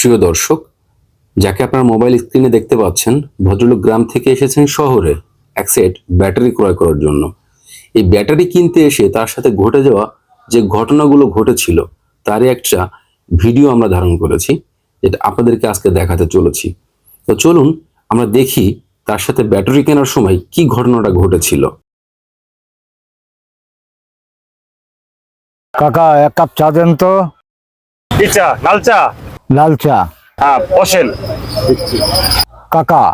প্রিয় দর্শক যাকে আপনার মোবাইল স্ক্রিনে দেখতে পাচ্ছেন ভদ্রলোক গ্রাম থেকে এসেছেন শহরে এক সেট ব্যাটারি ক্রয় করার জন্য। এই ব্যাটারি কিনতে এসে তার সাথে ঘটে যাওয়া যে ঘটনাগুলো ঘটেছিল তারই একটা ভিডিও আমরা ধারণ করেছি যেটা আপনাদেরকে আজকে দেখাতে চলেছি। তো চলুন আমরা দেখি তার সাথে ব্যাটারি কেনার সময় কি ঘটনাটা ঘটেছিল। কাকা এক কাপ চা দেন তো। কি চা? লাল চা? লাল চা। হ্যাঁ বসেন কাকা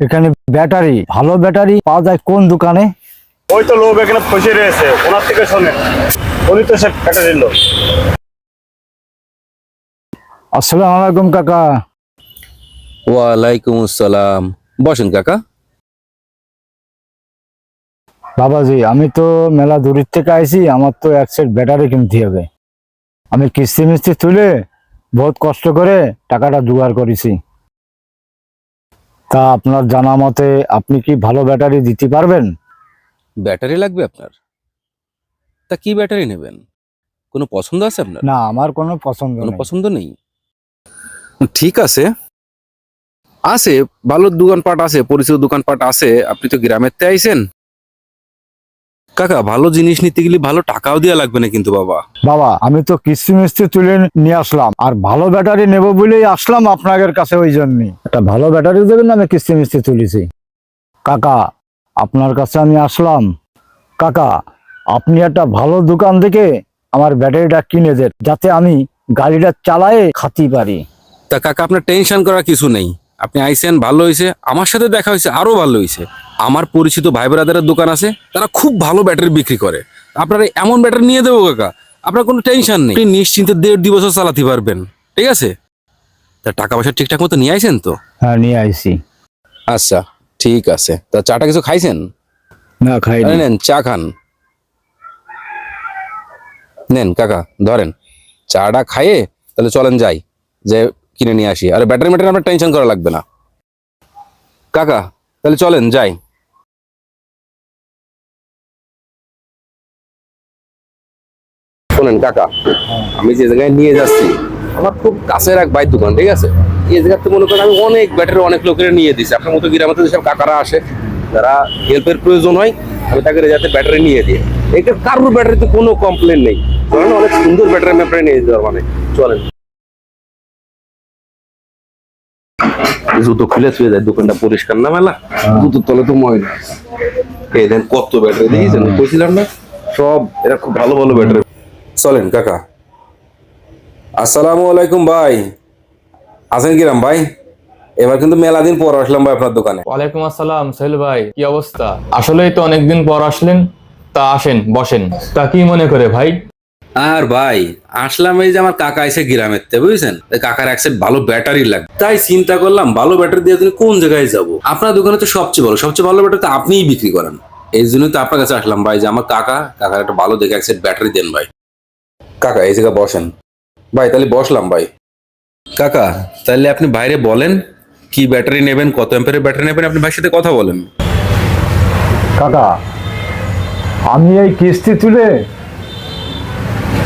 এখানে ব্যাটারি ভালো ব্যাটারি পাওয়া যায় কোন দোকানে? ওই তো লোক এখানে ফসে রয়েছে ওনার থেকে শোনেন উনি তো সে ব্যাটারির লোক। আসসালামু আলাইকুম কাকা। ওয়ালাইকুম আসসালাম। বসেন কাকা। বাবাজি আমি তো মেলা দূরের থেকে আইছি আমার তো এক সেট ব্যাটারি কিনতে হবে। আমি কিস্তি মিস্তি তুলে বহুত কষ্ট করে টাকাটা জোগাড় করেছি। তা আপনার জানা মতে আপনি কি ভালো ব্যাটারি দিতে পারবেন? ব্যাটারি লাগবে আপনার? তা কি ব্যাটারি নেবেন? কোনো পছন্দ আছে আপনার? না আমার কোনো পছন্দ কোনো নেই। পছন্দ নেই? ঠিক আছে। আছে ভালো দোকানপাট আছে পরিচিত দোকানপাট আছে। আপনি তো গ্রামের তে আইছেন। কাকা ভালো জিনিস নিতে গেলে ভালো টাকাও দেওয়া লাগবে না কিন্তু বাবা। বাবা আমি তো কিস্তি মিস্তি তুলে নিয়ে আসলাম। আর ভালো ব্যাটারি নেব বলেই আসলাম আপনাদের কাছে ওই জন্যই একটা ভালো ব্যাটারি দেবেন আমি কিস্তি মিস্তি তুলেছি। কাকা আপনার কাছে আমি আসলাম। কাকা আপনি একটা ভালো দোকান থেকে আমার ব্যাটারিটা কিনে দেন যাতে আমি গাড়িটা চালায়ে খাতি পারি। তা কাকা আপনার টেনশন করার কিছু নেই। আপনি আইছেন ভালো হয়েছে আমার সাথে দেখা হয়েছে আরও ভালো হয়েছে আমার পরিচিত ভাই ব্রাদারের দোকান আছে তারা খুব ভালো ব্যাটারি বিক্রি করে। আপনারা এমন ব্যাটারি নিয়ে দেবো কাকা আপনার কোনো টেনশন নেই। আপনি নিশ্চিন্তে দেড় দুই বছর চালাতে পারবেন ঠিক আছে? তা টাকা পয়সা ঠিকঠাক মতো নিয়ে আইসেন তো? হ্যাঁ নিয়ে আইছি। আচ্ছা ঠিক আছে। তা চাটা কিছু খাইছেন? না খাই নেন চা খান। নেন কাকা ধরেন। চাটা খাইয়ে তাহলে চলেন যাই। যে কিনে নিয়ে আসি। আর ব্যাটারি ম্যাটারি আপনার টেনশন করা লাগবে না। কাকা, তাহলে চলেন, যাই। শোনেন কাকা, আমি যে জায়গায় নিয়ে যাচ্ছি, আমার খুব কাছের এক বাইক দোকান, ঠিক আছে? এই জায়গাতে মনে করেন আমি অনেক ব্যাটারি অনেক লোকের নিয়ে দিছি। আপনার মতো গ্রামে যেসব কাকারা আসে, যারা হেল্পের প্রয়োজন হয়, আমি তাকে যাতে ব্যাটারি নিয়ে দিই। এটা কারোর ব্যাটারিতে কোনো কমপ্লেন নেই। অনেক সুন্দর ব্যাটারি আমি আপনাকে নিয়ে দিতে মানে। চলেন। জুতো খুলে ছুঁয়ে যায় দোকানটা পরিষ্কার না মেলা জুতোর তলে তো ময়লা। আছে। এই দেন কত ব্যাটারি দেখেছেন? বলছিলাম না? সব এরা খুব ভালো ভালো ব্যাটারি চলেন কাকা। আসসালামু আলাইকুম ভাই। আছেন কিরাম ভাই? এবার কিন্তু মেলা দিন পর আসলাম ভাই আপনার দোকানে। ওয়ালাইকুম আসসালাম সোহেল ভাই কি অবস্থা? আসলেই তো অনেকদিন পর আসলেন তা আসেন বসেন। তা কি মনে করে ভাই? আর ভাই, আসলাম এই যে আমার কাকা এসে গ্রামের থেকে বুঝছেন? কাকার এক ভালো ব্যাটারি লাগবে। তাই চিন্তা করলাম, ভালো ব্যাটারি দিয়ে কোন জায়গায় যাব? আপনার দোকানে তো সবচেয়ে ভালো সবচেয়ে ভালো ব্যাটারি তো আপনিই বিক্রি করেন। এই জন্যই তো আপনার কাছে আসলাম ভাই, যে আমার কাকা, কাকার একটা ভালো দেখে এক সেট ব্যাটারি দেন ভাই। কাকা, এই জায়গায় বসেন। ভাই, তাহলে বসলাম ভাই। কাকা, তাহলে আপনি বাইরে বলেন, কি ব্যাটারি নেবেন, কত অ্যাম্পের ব্যাটারি নেবেন, আপনি ভাইয়ের সাথে কথা বলেন। কাকা, আমি এই কিস্তি তুলে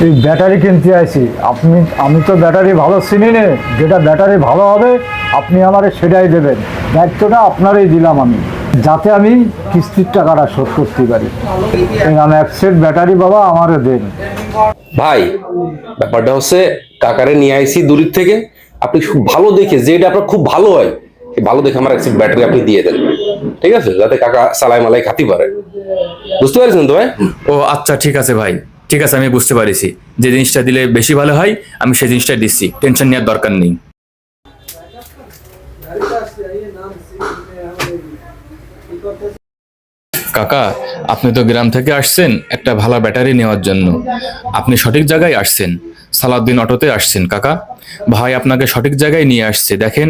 এই ব্যাটারি কিনতে আইছি। আপনি আমি তো ব্যাটারি ভালো চিনি নে যেটা ব্যাটারি ভালো হবে আপনি আমারে সেটাই দেবেন। দায়িত্বটা আপনারই দিলাম আমি যাতে আমি কিস্তির টাকাটা শোধ করতে পারি। এই আমি এক সেট ব্যাটারি বাবা আমারে দেন। ভাই ব্যাপারটা হচ্ছে কাকারে নিয়ে আইসি দূরের থেকে। আপনি খুব ভালো দেখে যেটা আপনার খুব ভালো হয় ভালো দেখে আমার একটা ব্যাটারি আপনি দিয়ে দেন। ঠিক আছে? যাতে কাকা সালাই মালাই খাতি পারে। বুঝতে পারছেন তো ভাই? ও আচ্ছা ঠিক আছে ভাই। ঠিক আছে, আমি বুঝতে পারিছি। যে জিনিসটা দিলে বেশি ভালো হয়, আমি সেই জিনিসটা দিচ্ছি। টেনশন নেওয়ার দরকার নেই। কাকা, আপনি তো গ্রাম থেকে আসছেন, একটা ভালো ব্যাটারি নেওয়ার জন্য। আপনি সঠিক জায়গায় আসছেন। সালাউদ্দিন অটোতে আসছেন, কাকা। ভাই আপনাকে সঠিক জায়গায় নিয়ে আসছে। দেখেন,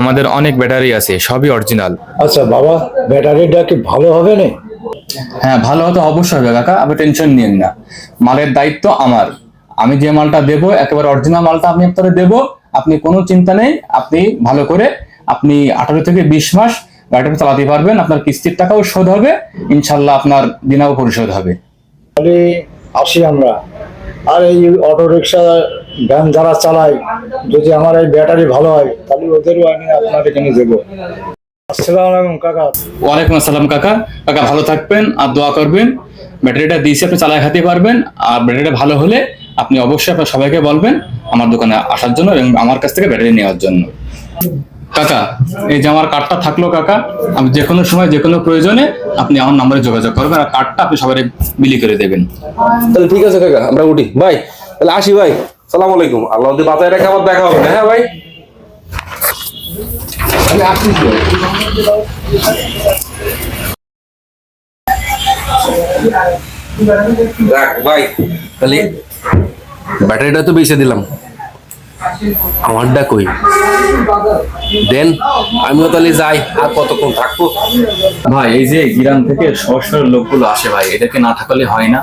আমাদের অনেক ব্যাটারি আছে, সবই অরিজিনাল আচ্ছা বাবা, ব্যাটারিটা কি ভালো হবে না? হ্যাঁ ভালো হতো অবশ্যই হবে কাকা, আপনি টেনশন নিয়েন না। মালের দায়িত্ব আমার। আমি যে মালটা দেবো, একেবারে অরিজিনাল মালটা আমি আপনাকে দেবো। আপনি কোনো চিন্তা নেই, আপনি ভালো করে আপনি আঠারো থেকে বিশ মাস গাড়িটা চালাতে পারবেন, আপনার কিস্তির টাকাও শোধ হবে, ইনশাল্লাহ আপনার দিনাও পরিশোধ হবে। তাহলে আসি আমরা। আর এই অটো রিক্সা ভ্যান যারা চালায়, যদি আমার এই ব্যাটারি ভালো হয়, তাহলে ওদেরও আমি আপনার এখানে দেবো। ওয়ালাইকুম আসসালাম কাকা। কাকা ভালো থাকবেন আর দোয়া করবেন। ব্যাটারিটা দিয়েছি আপনি চালায় খাতে পারবেন। আর ব্যাটারিটা ভালো হলে আপনি অবশ্যই আপনার সবাইকে বলবেন আমার দোকানে আসার জন্য এবং আমার কাছ থেকে ব্যাটারি নেওয়ার জন্য। কাকা এই যে আমার কার্ডটা থাকল কাকা আমি যে কোনো সময় যে কোনো প্রয়োজনে আপনি আমার নম্বরে যোগাযোগ করবেন আর কার্ডটা আপনি সবাই বিলি করে দেবেন। তাহলে ঠিক আছে কাকা আমরা উঠি। ভাই তাহলে আসি ভাই। সালাম আলাইকুম। আল্লাহ বাতায় রেখে আবার দেখা হবে। হ্যাঁ ভাই। ভাই। তাহলে ব্যাটারিটা তো বেঁচে দিলাম। আমারটা কই? দেন আমিও তাহলে যাই আর কতক্ষণ থাকব? ভাই এই যে গ্রাম থেকে শহরের লোকগুলো আসে ভাই এদেরকে না ঠাকালে হয় না।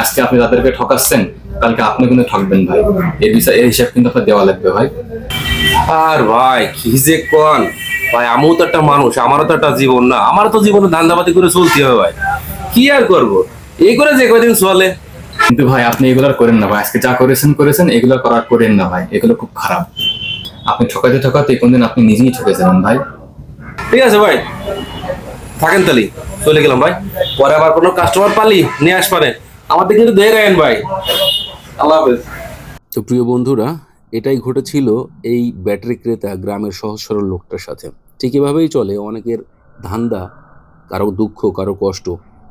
আজকে আপনি তাদেরকে ঠকাচ্ছেন কালকে আপনি কিন্তু ঠকবেন ভাই। এই বিষয় এই হিসাব কিন্তু আপনার দেওয়া লাগবে ভাই। আর ভাই কি যে কন? ভাই আমিও তো একটা মানুষ আমারও তো একটা জীবন না। আমারও তো জীবনে ধান্দাবাতি করে চলতে হবে ভাই। কি আর করব? এই করে যে কয়দিন চলে? কিন্তু ভাই আপনি এগুলো করেন না ভাই। আজকে যা করেছেন করেছেন এগুলো করার করেন না ভাই। এগুলো খুব খারাপ। আপনি ঠকাতে ঠকাতে কোনদিন আপনি নিজেই ঠকে যাবেন ভাই। ঠিক আছে ভাই। থাকেন তালি চলে গেলাম ভাই। পরে আবার কোনো কাস্টমার পালি নিয়ে আসবানে। আমাদের কিন্তু রাখেন ভাই। তো প্রিয় বন্ধুরা, এটাই ঘটেছিল এই ব্যাটারি ক্রেতা গ্রামের সহজ সরল লোকটার সাথে। ঠিক এভাবেই চলে, অনেকের ধান্দা কারও দুঃখ, কারও কষ্ট,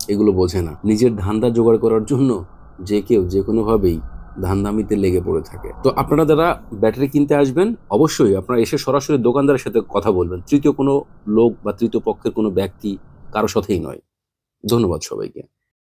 এগুলো বোঝে না। নিজের ধান্দা জোগাড় করার জন্য যে কেউ যে কোনোভাবেই ধান্দামিতে লেগে পড়ে থাকে। তো আপনারা যারা ব্যাটারি কিনতে আসবেন, অবশ্যই আপনারা এসে সরাসরি দোকানদারের সাথে কথা বলবেন। তৃতীয় কোনো লোক বা তৃতীয় পক্ষের কোনো ব্যক্তি কারও সাথেই নয়। ধন্যবাদ সবাইকে।